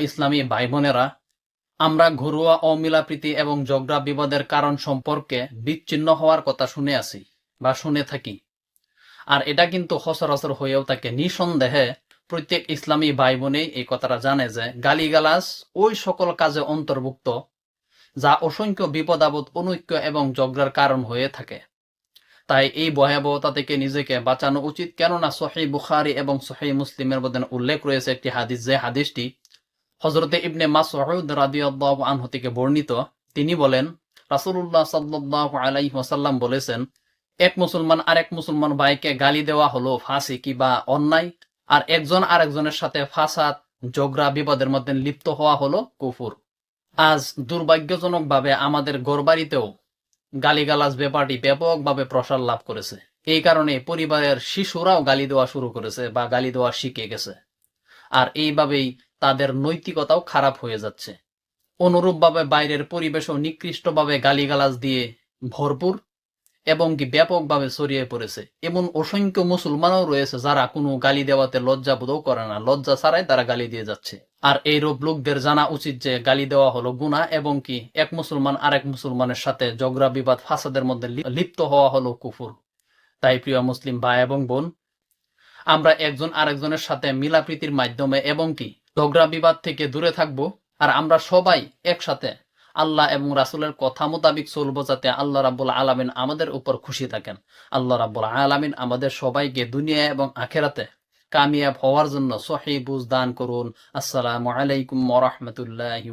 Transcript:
ইসলামী ভাই বোনেরা আমরা ঘরোয়া অমিলাপ্রীতি এবং ঝগড়া বিবাদের কারণ সম্পর্কে বিচ্ছিন্ন হওয়ার কথা শুনে আছি বা শুনে থাকি। আর এটা কিন্তু সচরাচর হয়েও থাকে। নিঃসন্দেহে প্রত্যেক ইসলামী ভাই বোনেই এই কথাটা জানে যে গালিগালাজ ওই সকল কাজে অন্তর্ভুক্ত, যা অসংখ্য বিপদাবদ, অনৈক্য এবং ঝগড়ার কারণ হয়ে থাকে। তাই এই ভয়াবহতা থেকে নিজেকে বাঁচানো উচিত। কেননা সহি বুখারি এবং সহি মুসলিমের মধ্যে উল্লেখ রয়েছে একটি হাদিস, যে হাদিসটি হজরতে ইবনে মাসউদ রাদিয়াল্লাহু আনহু থেকে বর্ণিত। তিনি বলেন, রাসূলুল্লাহ সাল্লাল্লাহু আলাইহি ওয়াসাল্লাম বলেছেন, এক মুসলমান আরেক মুসলমান ভাইকে গালি দেওয়া হলো ফাঁসি কিবা অন্যায়, আর একজন আরেকজনের সাথে ফাসাদ, ঝগড়া বিপদের মধ্যে লিপ্ত হওয়া হলো কুফুর। আজ দুর্ভাগ্যজনকভাবে আমাদের গড়বাড়িতেও গালিগালাজ ব্যাপারটি ব্যাপকভাবে প্রসার লাভ করেছে। এই কারণে পরিবারের শিশুরাও গালি দেওয়া শুরু করেছে বা গালি দেওয়া শিখে গেছে। আর এইভাবেই তাদের নৈতিকতাও খারাপ হয়ে যাচ্ছে। অনুরূপভাবে বাইরের পরিবেশও নিকৃষ্টভাবে গালিগালাজ দিয়ে ভরপুর। এবং কি ব্যাপকভাবে ছড়িয়ে পড়েছে। এমন অসংখ্য মুসলমানও রয়েছে যারা কোনো গালি দেওয়াতে লজ্জা বোধও করে না। লজ্জা ছাড়াই তারা গালি দিয়ে যাচ্ছে। আর এই রূপ লোকদের জানা উচিত যে গালি দেওয়া হলো গুণা এবং কি এক মুসলমান আরেক মুসলমানের সাথে ঝগড়া, বিবাদ, ফাসাদের মধ্যে লিপ্ত হওয়া হলো কুফুর। তাই প্রিয় মুসলিম ভাই এবং বোন, আমরা একজন আরেকজনের সাথে মিলাপ্রীতির মাধ্যমে এবং কি ঝগড়া, বিবাদ থেকে দূরে থাকব। আর আমরা সবাই একসাথে আল্লাহ এবং রাসুলের কথা মোতাবিক চলবো যাতে আল্লাহ রাবুল আলমিন আমাদের উপর খুশি থাকেন। আল্লাহ রাবুল আলমিন আমাদের সবাইকে দুনিয়া এবং আখেরাতে কামিয়াব হওয়ার জন্য সহি বুঝ দান করুন। আসসালামু আলাইকুম রহমতুল্লাহ